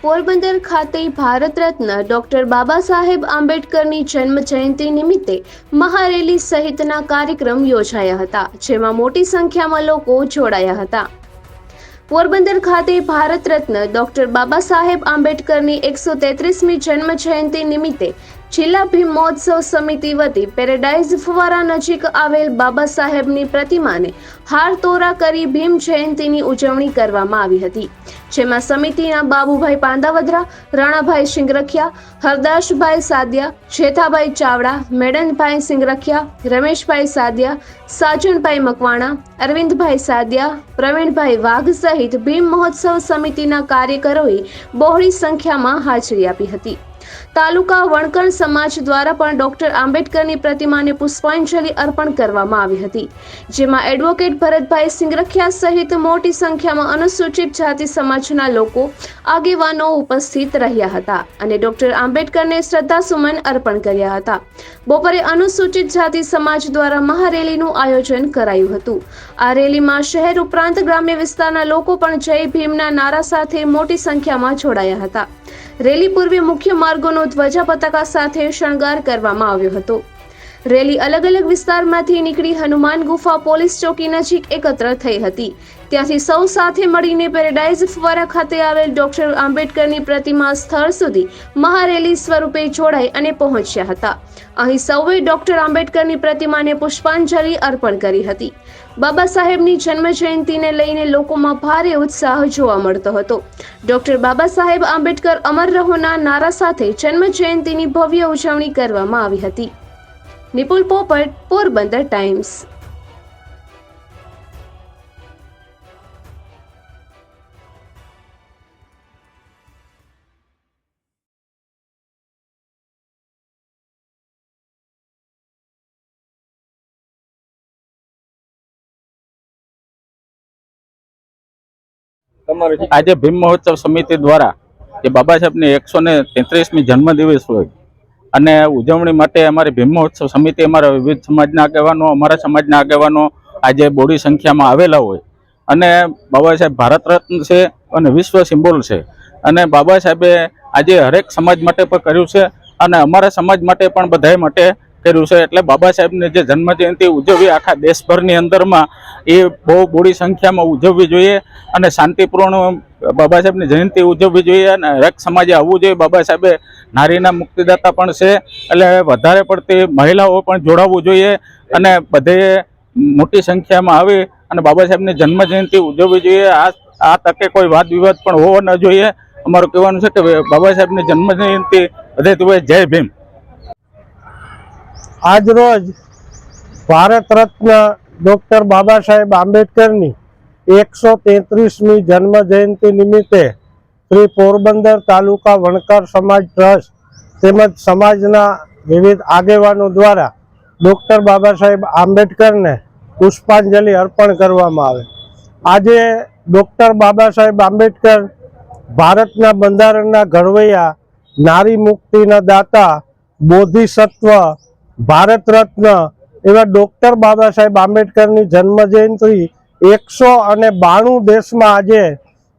પોરબંદર ખાતે ભારત રત્ન ડોક્ટર બાબા સાહેબ આંબેડકરની જન્મ જયંતિ નિમિત્તે મહારેલી સહિતના કાર્યક્રમ યોજાયા હતા, જેમાં મોટી સંખ્યામાં લોકો જોડાયા હતા. પોરબંદર ખાતે ભારત રત્ન ડોક્ટર બાબા સાહેબ આંબેડકરની એકસો તેત્રીસમી જન્મ જયંતિ નિમિત્તે જિલ્લા ભીમ મહોત્સવ સમિતિ વતી પેરેડાઇઝ ફુવારા નજીક આવેલ બાબા સાહેબની પ્રતિમાને હાર તોરા કરી ભીમ જયંતિની ઉજવણી કરવામાં આવી હતી, જેમાં સમિતિના બાબુભાઈ પાંદાવદરા, રાણાભાઈ સિંગરખિયા, હરદાસભાઈ સાદિયા, જેઠાભાઈ ચાવડા, મેડનભાઈ સિંગરખિયા, રમેશભાઈ સાદિયા સાજણભાઈ મકવાણા, અરવિંદભાઈ સાદિયા, પ્રવીણભાઈ વાઘ સહિત ભીમ મહોત્સવ સમિતિના કાર્યકરોએ બહોળી સંખ્યામાં હાજરી આપી હતી. તાલુકા વણકર સમાજ દ્વારા પણ ડોક્ટર આંબેડકરની પ્રતિમાને પુષ્પાંજલિ અર્પણ કરવામાં આવી હતી, જેમાં એડવોકેટ ભરતભાઈ સિંગરખિયા સહિત મોટી સંખ્યામાં અનુસૂચિત જાતિ સમાજના લોકો આગેવાનો ઉપસ્થિત રહ્યા હતા અને ડોક્ટર આંબેડકરને શ્રદ્ધાસુમન અર્પણ કર્યા હતા. બપોરે અનુસૂચિત જાતિ સમાજ દ્વારા મહારેલીનું આયોજન કરાયું હતું. આ રેલીમાં શહેર ઉપરાંત ગ્રામ્ય વિસ્તારના લોકો પણ જય ભીમના નારા સાથે મોટી સંખ્યામાં જોડાયા હતા. રેલી પૂર્વે મુખ્ય માર્ગોનો ધ્વજા પતાકા સાથે શણગાર કરવામાં આવ્યો હતો. રેલી અલગ અલગ વિસ્તારમાંથી નીકળી હનુમાન ગુફા પોલીસ ચોકી નજીક એકત્ર થઈ હતી. ત્યાંથી સૌ સાથે મળીને પેરેડાઇઝ ફુવારા ખાતે આવેલ ડોક્ટર આંબેડકરની પ્રતિમા સ્થળ સુધી મહારેલી સ્વરૂપે જોડાઈ અને પહોંચ્યા હતા. અહીં સૌએ ડોક્ટર આંબેડકરની પ્રતિમાને પુષ્પાંજલિ અર્પણ કરી હતી. બાબા સાહેબની જન્મ જયંતિને લઈને લોકોમાં ભારે ઉત્સાહ જોવા મળતો હતો. ડોક્ટર બાબા સાહેબ આંબેડકર અમર રહોના નારા સાથે જન્મ જયંતિની ભવ્ય ઉજવણી કરવામાં આવી હતી. નિપુલ પોપટ, પોરબંદર ટાઈમ્સ. આજે ભીમ મહોત્સવ સમિતિ દ્વારા જે બાબા સાહેબની એકસો ને તેત્રીસમી જન્મદિવસ હોય. અને ઉજવણી માટે અમારી ભીમોત્સવ સમિતિ અમારા વિવિધ સમાજના આગેવાનો, અમારા સમાજના આગેવાનો આજે બોડી સંખ્યામાં આવેલા હોય. અને બાબા સાહેબ ભારત રત્ન છે અને વિશ્વ સિમ્બોલ છે. અને બાબા સાહેબે આજે હરેક સમાજ માટે પણ કર્યું છે અને અમારા સમાજ માટે પણ બધાય માટે કર્યું છે. એટલે બાબા સાહેબની જે જન્મજયંતિ ઉજવવી આખા દેશભરની અંદરમાં એ બહુ બોડી સંખ્યામાં ઉજવવી જોઈએ અને શાંતિપૂર્ણ બાબા સાહેબની જયંતિ ઉજવવી જોઈએ અને હરેક સમાજે આવવું જોઈએ. બાબા સાહેબે નારીના મુક્તિદાતા પણ છે. એટલે વધારે પડતી મહિલાઓ પણ જોડાવવું જોઈએ અને બધે મોટી સંખ્યામાં આવી અને બાબા સાહેબની જન્મ જયંતિ ઉજવવી જોઈએ. આ આ તકે કોઈ વાદ વિવાદ પણ હોવો ન જોઈએ. અમારું કહેવાનું છે કે બાબા સાહેબની જન્મ વધે બધે તું જય ભીમ. આજરોજ ભારત રત્ન ડૉક્ટર બાબા સાહેબ આંબેડકરની એકસો તેત્રીસમી જન્મ જયંતિ નિમિત્તે શ્રી પોરબંદર તાલુકા વણકર સમાજ ટ્રસ્ટ તેમજ સમાજના વિવિધ આગેવાનો દ્વારા ડૉક્ટર બાબા સાહેબ આંબેડકરને પુષ્પાંજલિ અર્પણ કરવામાં આવે. આજે ડૉક્ટર બાબા સાહેબ આંબેડકર ભારતના બંધારણના ઘડવૈયા, નારી મુક્તિના દાતા, બોધિસત્વ, ભારત રત્ન એવા ડૉક્ટર બાબા સાહેબ આંબેડકરની જન્મ જયંતિ એકસો અને બાણું દેશમાં આજે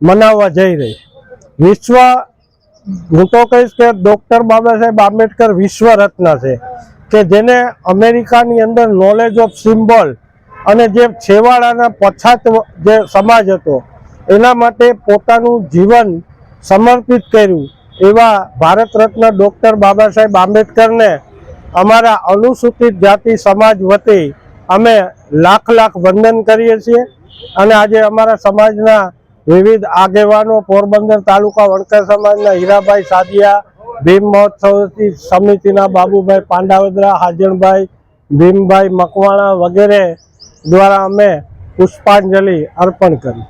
મનાવવા જઈ રહી. વિશ્વ, હું તો કહીશ કે ડૉક્ટર બાબા સાહેબ આંબેડકર વિશ્વ રત્ન છે, કે જેને અમેરિકાની અંદર નોલેજ ઓફ સિમ્બોલ અને જે છેવાડાના પછાત જે સમાજ હતો, એના માટે પોતાનું જીવન સમર્પિત કર્યું એવા ભારત રત્ન ડૉક્ટર બાબા સાહેબ આંબેડકરને અમારા અનુસૂચિત જાતિ સમાજ વતી અમે લાખ લાખ વંદન કરીએ છીએ અને આજે અમારા સમાજના વિવિધ આગેવાનો પોરબંદર તાલુકા વણકર સમાજના હીરાભાઈ સાદિયા, ભીમ મહોત્સવ સમિતિના બાબુભાઈ પાંડાવદરા, હાજણભાઈ ભીમભાઈ મકવાણા વગેરે દ્વારા અમે પુષ્પાંજલિ અર્પણ કરી.